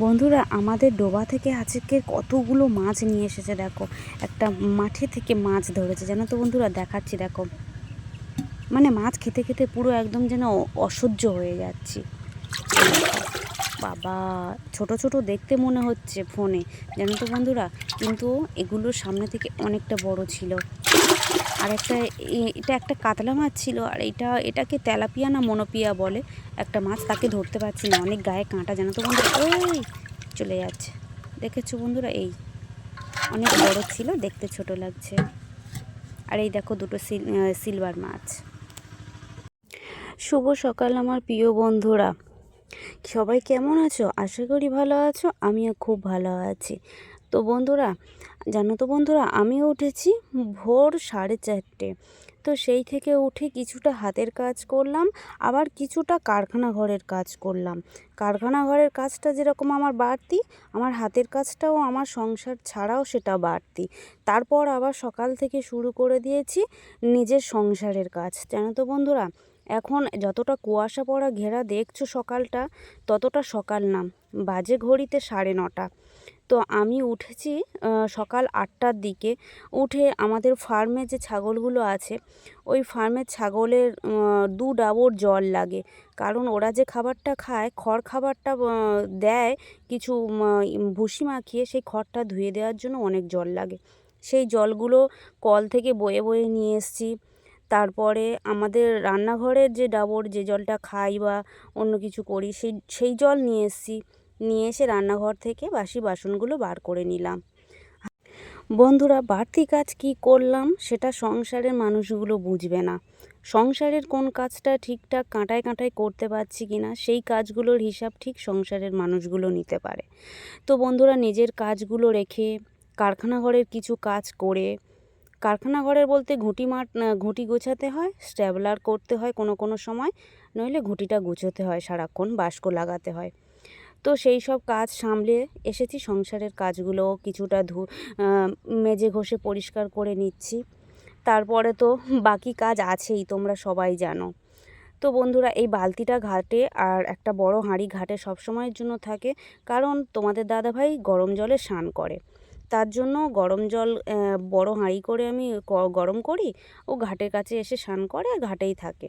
বন্ধুরা, আমাদের ডোবা থেকে আজকে কতগুলো মাছ নিয়ে এসেছে দেখো। একটা মাঠে থেকে মাছ ধরেছে, জানো তো বন্ধুরা? দেখাচ্ছি, দেখো। মানে মাছ খেতে খেতে পুরো একদম যেন অসহ্য হয়ে যাচ্ছি। বাবা, ছোট ছোট দেখতে মনে হচ্ছে ফোনে। জানো তো বন্ধুরা, কিন্তু এগুলোর সামনে থেকে অনেকটা বড় ছিল। আর একটা এটা একটা কাতলা মাছ ছিল, আর এটা, এটাকে তেলাপিয়া না মনোপিয়া বলে। একটা মাছ তাকে ধরতে পারছি না, অনেক গায়ে কাঁটা জানো তো বন্ধুরা ওই চলে যাচ্ছে। দেখেছ বন্ধুরা, এই অনেক বড় ছিল, দেখতে ছোট লাগছে। আর এই দেখো দুটো সিল সিলভার মাছ। শুভ সকাল আমার প্রিয় বন্ধুরা। সবাই কেমন আছো? আশা করি ভালো আছো, আমিও খুব ভালো আছি। তো বন্ধুরা, জানো তো বন্ধুরা, আমিও উঠেছি ভোর সাড়ে চারটে। তো সেই থেকে উঠে কিছুটা হাতের কাজ করলাম, আবার কিছুটা কারখানা ঘরের কাজ করলাম। কারখানা ঘরের কাজটা যেরকম আমার বাড়তি, আমার হাতের কাজটাও আমার সংসার ছাড়াও সেটা বাড়তি। তারপর আবার সকাল থেকে শুরু করে দিয়েছি নিজের সংসারের কাজ। জানো তো বন্ধুরা, এখন যতটা কুয়াশা পড়া ঘেরা দেখছ সকালটা, ততটা সকাল না, বাজে ঘড়িতে সাড়ে নটা। তো আমি উঠেছি সকাল আটটার দিকে। উঠে আমাদের ফার্মে যে ছাগলগুলো আছে, ওই ফার্মের ছাগলের দু ডাবর জল লাগে। কারণ ওরা যে খাবারটা খায়, খড় খাবারটা দেয়, কিছু ভুসি মাখিয়ে সেই খড়টা ধুয়ে দেওয়ার জন্য অনেক জল লাগে। সেই জলগুলো কল থেকে বয়ে বয়ে নিয়ে এসেছি। তারপরে আমাদের রান্নাঘরের যে ডাবর যে জলটা খাই বা অন্য কিছু করি, সেই সেই জল নিয়ে এসেছি। নিয়ে এসে রান্নাঘর থেকে বাসি বাসনগুলো বার করে নিলাম। বন্ধুরা, বাড়তি কাজ কি করলাম সেটা সংসারের মানুষগুলো বুঝবে না। সংসারের কোন কাজটা ঠিকঠাক কাঁটায় কাঁটায় করতে পারছি কি না সেই কাজগুলোর হিসাব ঠিক সংসারের মানুষগুলো নিতে পারে। তো বন্ধুরা, নিজের কাজগুলো রেখে, কারখানা ঘরের কিছু কাজ করে, কারখানা ঘরের বলতে ঘুঁটি মাঠ ঘুঁটি গোছাতে হয়, স্ট্যাবলার করতে হয় কোনো কোনো সময়, নইলে ঘুঁটিটা গুছোতে হয় সারাক্ষণ বাস্ক লাগাতে হয়। তো সেই সব কাজ সামলে এসেছি, সংসারের কাজগুলো কিছুটা ধু মেজে ঘষে পরিষ্কার করে নিচ্ছি। তারপরে তো বাকি কাজ আছেই, তোমরা সবাই জানো। তো বন্ধুরা, এই বালতিটা ঘাটে আর একটা বড় হাঁড়ি ঘাটে সব সময়ের জন্য থাকে, কারণ তোমাদের দাদাভাই গরম জলে স্নান করে। তার জন্য গরম জল বড় হাঁড়ি করে আমি গরম করি, ও ঘাটের কাছে এসে স্নান করে আর ঘাটেই থাকে।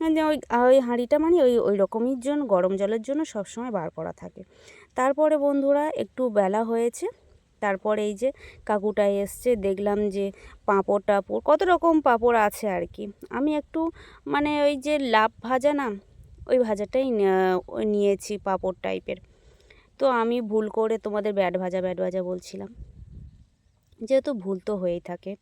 ওই ওই হাঁড়িটা মানে ওই ওই রকমই জন্য, গরম জলের জন্য সবসময় বার করা থাকে। তারপরে বন্ধুরা, একটু বেলা হয়েছে, তারপরে এই যে কাকুটা এসছে, দেখলাম যে পাঁপড় টাপড়, কত রকম পাঁপড় আছে আর কি। আমি একটু মানে ওই যে লাভ ভাজা না, ওই ভাজাটাই নিয়েছি পাঁপড় টাইপের। তো আমি ভুল করে তোমাদের ব্যাট ভাজা ব্যাট ভাজা বলছিলাম। যেহেতু ভুল তো হয়েই থাকে।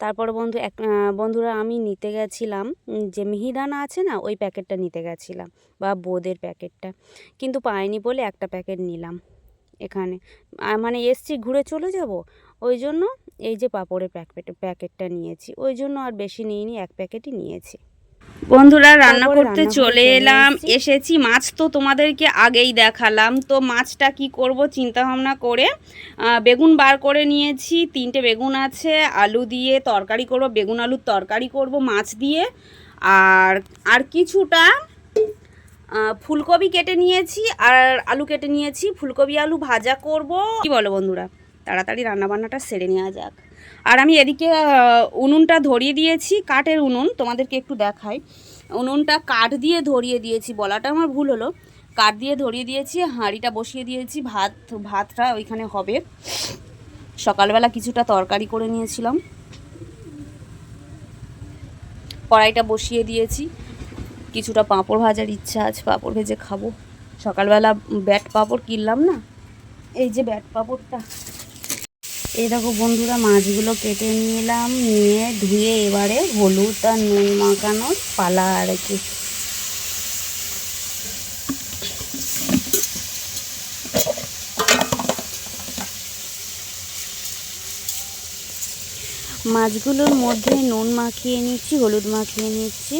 তারপরে বন্ধু, এক বন্ধুরা আমি নিতে গেছিলাম যে মিহিদানা আছে না, ওই প্যাকেটটা নিতে গেছিলাম, বা বোদের প্যাকেটটা। কিন্তু পাইনি বলে একটা প্যাকেট নিলাম এখানে। মানে এসছি ঘুরে চলে যাব, ওই জন্য এই যে পাঁপড়ের প্যাকেট, প্যাকেটটা নিয়েছি, ওই জন্য আর বেশি নিইনি, এক প্যাকেটই নিয়েছি। বন্ধুরা রান্না করতে চলে এলাম। এসেছি। এসেছি মাছ তো তোমাদেরকে আগেই দেখালাম। তো মাছটা কি করব চিন্তা ভাবনা করে বেগুন বার করে নিয়েছি তিনটে বেগুন আছে আলু দিয়ে তরকারি করব বেগুন আলুর তরকারি করব মাছ দিয়ে। আর আর কিছুটা ফুলকপি কেটে নিয়েছি আর আলু কেটে নিয়েছি ফুলকপি আলু ভাজা করব। কি বলো বন্ধুরা তাড়াতাড়ি রান্নাবান্নাটা সেরে নেওয়া যাক। আর আমি এদিকে উনুনটা ধরিয়ে দিয়েছি, কাঠের উনুন, তোমাদেরকে একটু দেখাই। উনুনটা কাঠ দিয়ে ধরিয়ে দিয়েছি, বলাটা আমার ভুল হলো। কাঠ দিয়ে ধরিয়ে দিয়েছি, হাঁড়িটা বসিয়ে দিয়েছি, ভাত, ভাতটা ওইখানে হবে। সকালবেলা কিছুটা তরকারি করে নিয়েছিলাম। কড়াইটা বসিয়ে দিয়েছি। কিছুটা পাঁপড় ভাজার ইচ্ছা আছে, পাঁপড় ভেজে খাব। সকালবেলা ব্যাট পাঁপড় কিনলাম না? এই যে ব্যাট পাঁপড়টা এই দেখো বন্ধুরা, মাছগুলো কেটে নিলাম, নিয়ে ধুয়ে এবারে হলুদ আর নুন মাখানোর পালা আর কি। মাছগুলোর মধ্যে নুন মাখিয়ে নিচ্ছি, হলুদ মাখিয়ে নিচ্ছি,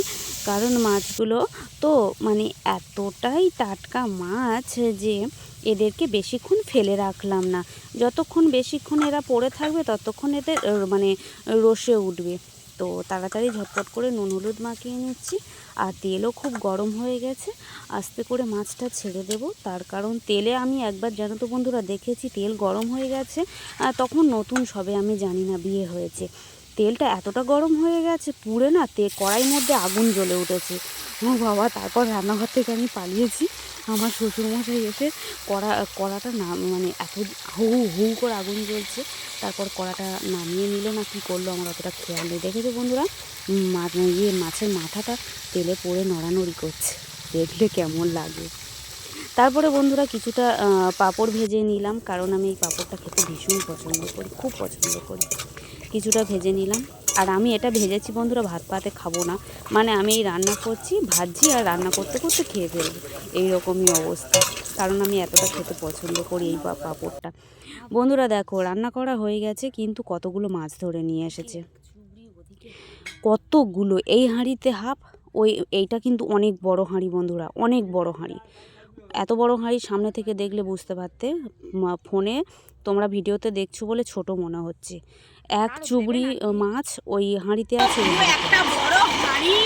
কারণ মাছগুলো তো মানে এতটাই টাটকা মাছ যে এদেরকে বেশিক্ষণ ফেলে রাখলাম না। যতক্ষণ বেশিক্ষণ এরা পড়ে থাকবে, ততক্ষণ এদের মানে রসে উঠবে। তো তাড়াতাড়ি ঝটপট করে নুন হলুদ মাখিয়ে নিচ্ছি। আর তেলও খুব গরম হয়ে গেছে। আস্তে করে মাছটা ছেড়ে দেব। তার কারণ তেলে আমি একবার, জানো তো বন্ধুরা, দেখেছি তেল গরম হয়ে গেছে। তখন নতুন সবে, আমি জানি না, বিয়ে হয়েছে। তেলটা এতটা গরম হয়ে গেছে, পুড়ে না, তে, কড়াইয়ের মধ্যে আগুন জ্বলে উঠেছে। ও বাবা, তারপর রান্নাঘর থেকে আমি পালিয়েছি। আমার শ্বশুরমশাই এসে কড়া, কড়াটা না মানে এত হু হু করে আগুন জ্বলছে, তারপর কড়াটা নামিয়ে নিল। না কী করল আমার অতটা খেয়াল নেই। দেখেছ বন্ধুরা? ইয়ে মাছের মাথাটা তেলে পড়ে নড়ানড়ি করছে। দেখলে কেমন লাগে। তারপরে বন্ধুরা কিছুটা পাঁপড় ভেজে নিলাম, কারণ আমি এই পাঁপড়টা খেতে ভীষণ পছন্দ করি, খুব পছন্দ করি। কিছুটা ভেজে নিলাম। আর আমি এটা ভেজেছি বন্ধুরা, ভাত পাতে খাব না। মানে আমি এই রান্না করছি ভাজছি আর রান্না করতে করতে খেয়ে ফেলব। এইরকমই অবস্থা। কারণ আমি এতটা খেতে পছন্দ করি এই পাঁপড়টা। বন্ধুরা দেখো, রান্না করা হয়ে গেছে, কিন্তু কতগুলো মাছ ধরে নিয়ে এসেছে। কতগুলো? এই হাঁড়িতে হাফ, ওই এইটা কিন্তু অনেক বড় হাঁড়ি বন্ধুরা, অনেক বড় হাঁড়ি। এত বড় হাঁড়ি সামনে থেকে দেখলে বুঝতে পারতে ফোনে তোমরা ভিডিওতে দেখছ বলে ছোট মনে হচ্ছে। এক চুবড়ি মাছ ওই হাঁড়িতে আছে। একটা বড় হাঁড়ি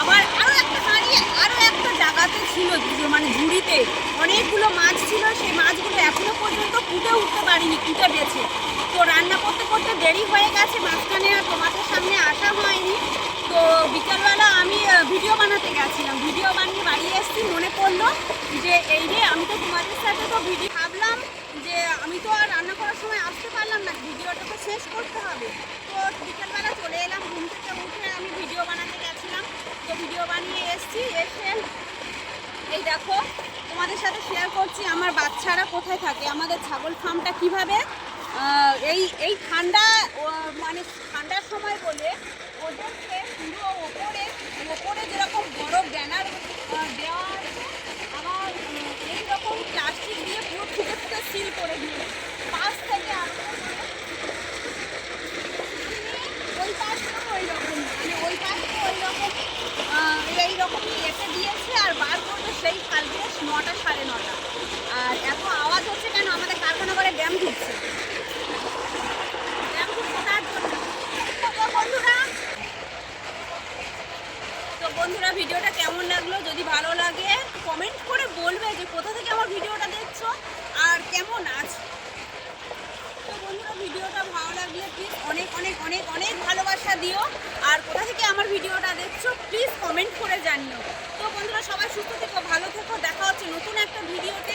আবার আরও একটা হাঁড়ি আরও একটা জায়গাতে ছিল মানে ঝুড়িতে। অনেকগুলো মাছ ছিল সেই মাছগুলো এখনও পর্যন্ত কুটে উঠতে পারিনি কুটে গেছে তো রান্না করতে করতে দেরি হয়ে গেছে মাঝখানে আর তোমাদের সামনে আসা হয়নি। তো বিকালবেলা আমি ভিডিও বানাতে গেছিলাম। ভিডিও বানিয়ে বাড়ি এসেছি মনে পড়ল যে এই রে আমি তো তোমাদের সাথে তো ভিডিও আমি তো আর রান্না করার সময় আসতে পারলাম না, ভিডিওটা তো শেষ করতে হবে। তো বিকালবেলা চলে এলাম, ঘুম থেকে উঠে আমি ভিডিও বানাতে গেছিলাম। তো ভিডিও বানিয়ে এসেছি, এসে এই দেখো, তোমাদের সাথে শেয়ার করছি, আমার বাচ্চারা কোথায় থাকে, আমাদের ছাগল ফার্মটা কীভাবে এই এই ঠান্ডা মানে ঠান্ডার সময় বলে ওদেরকে পুরো ওপরে ওপরে যেরকম বড় ব্যানার দেওয়া আছে আবার উম, এইরকম প্লাস্টিক দিয়ে পুরো ফুটে সিল করে দিয়ে পাশ থেকে ওই পাশটাও ওই রকম মানে ওই পাশটা ওই রকম এই রকম এসে দিয়েছে আর বার করবে সেই কালকে নটা সাড়ে নটা। আর এত আওয়াজ হচ্ছে কেন? আমাদের কারখানা করে ড্যাম ঢুকছে। ড্যাম তো বন্ধুরা ভিডিওটা কেমন লাগল? যদি ভালো লাগে কমেন্ট করে বলবে যে কোথা দেখছ? আর কেমন আছো? তো বন্ধুরা, ভিডিওটা ভালো লাগলে প্লিজ অনেক অনেক অনেক অনেক ভালোবাসা দিও। আর কোথা থেকে আমার ভিডিওটা দেখছ প্লিজ কমেন্ট করে জানিও। তো বন্ধুরা, সবাই সুস্থ থেকো, ভালো থেকো। দেখা হচ্ছে নতুন একটা ভিডিওতে।